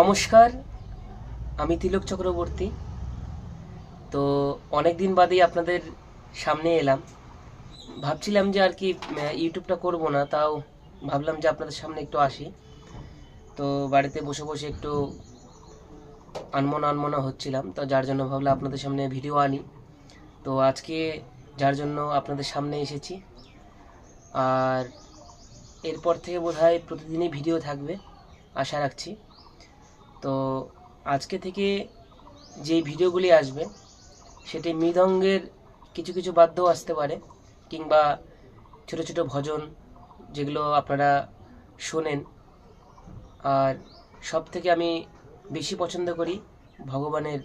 নমস্কার, আমি তিলক চক্রবর্তী। তো অনেক দিন বাদেই আপনাদের সামনে এলাম। ভাবছিলাম যে আর কি ইউটিউবটা করব না, তাও ভাবলাম যে আপনাদের সামনে একটু আসি। তো বাড়িতে বসে বসে একটু আনমনা আনমনা হচ্ছিলাম, তো যার জন্য ভাবলাম আপনাদের সামনে ভিডিও আনি। তো আজকে যার জন্য আপনাদের সামনে এসেছি, আর এরপর থেকে বোধহয় প্রতিদিনই ভিডিও থাকবে, আশা রাখছি। তো আজকে থেকে যে ভিডিওগুলি আসবে, সেটি মৃদঙ্গের কিছু কিছু বাদ্যও আসতে পারে, কিংবা ছোট ছোট ভজন যেগুলো আপনারা শোনেন। আর সব থেকে আমি বেশি পছন্দ করি ভগবানের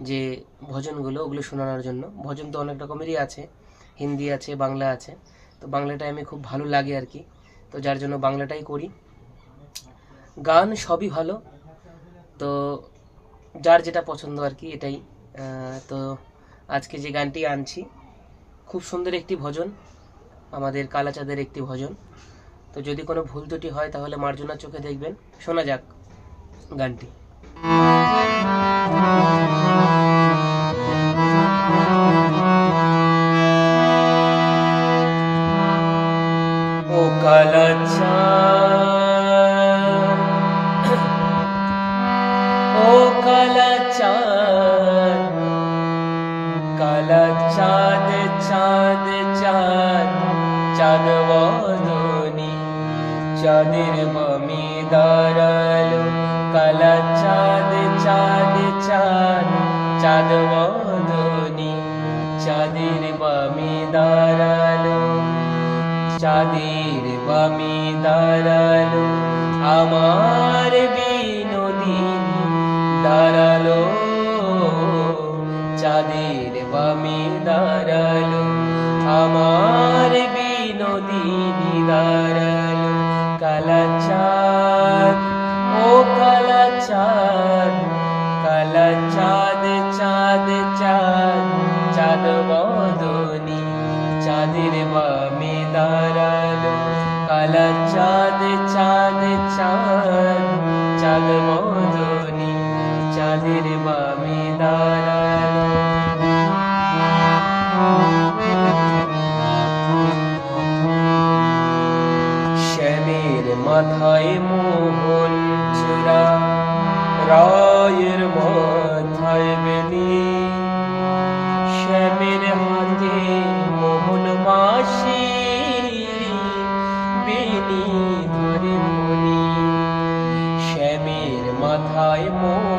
যে ভজনগুলো, ওগুলো শোনানোর জন্য। ভজন তো অনেক রকমেরই আছে, হিন্দি আছে, বাংলা আছে। তো বাংলাটাই আমি খুব ভালো লাগে আর কি। তো যার জন্য বাংলাটাই করি। গান সবই ভালো তো যার যেটা পছন্দ আর কি, এটাই। তো আজকে যে গানটি আনছি, খুব সুন্দর একটি ভজন, আমাদের কালাচাঁদের একটি ভজন। তো যদি কোনো ভুল ত্রুটি হয়, তাহলে মার্জনা চোখে দেখবেন। শোনা যাক গানটি। চাঁদ বদনি চাঁদের মমি দাঁড়াল কালা চাঁদ চাঁদ চাঁদ চাঁদ বদনি চাঁদের বামি দাঁড়াল চাঁদের বামি দাঁড়াল আমার বিনোদিনী দাঁড়াল চাঁদের বামি দাঁড়াল আমার বিনোদিনী দাঁড়ালো কালা চাঁদ ও কালা চাঁদ কালা চাঁদ চাঁদ চাঁদ চাঁদ বদনী চাঁদের বামে দাঁড়ালো কালা চাঁদ চাঁদ চাঁদ চাঁদ বদনী চাঁদের বামে দাঁড়ালো মাথায় মোহন চূড়া রায়ের মাথায় বেনি শ্যামের হাতে মোহন মাসি, বেনি ধরে মনি। শ্যামের মাথায় মোহন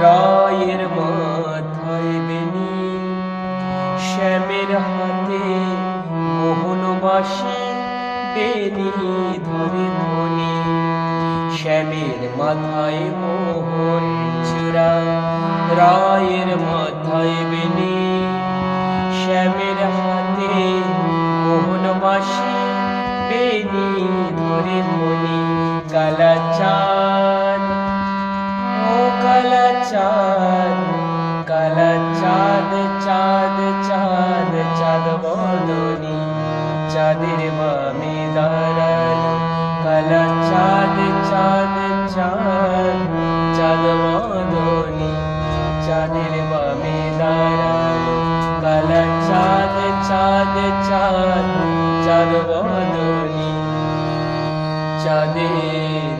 রায়ের মাথায় বেনি, শ্যামের হাতে মোহন বাসি বেনি ধরে ধনি শ্যামের মাথায় মোহন চূড়া রায়ের মাথায় বেনি, শ্যামের হাতে মোহন বাসি বেনি ধরে মনি, কালা চাঁদ, ও কালা चाँद कल चाँद चाँद चाँद चाँद बोधुनी चादिर कल चाँद चाँद चाँद चाँद बोधुनी चादिर बमीदार कलच चाँद चाँद चाँद चाँद चिरमाेदारोनी चिर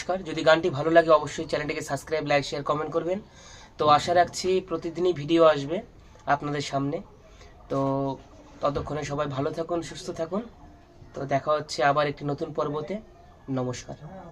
নমস্কার। যদি গানটি ভালো লাগে, অবশ্যই চ্যানেলটিকে সাবস্ক্রাইব, লাইক, শেয়ার, কমেন্ট করবেন। তো আশা রাখছি প্রতিদিনই ভিডিও আসবে আপনাদের সামনে। তো ততক্ষণে সবাই ভালো থাকুন, সুস্থ থাকুন। তো দেখা হচ্ছে আবার একটি নতুন পর্বতে। নমস্কার।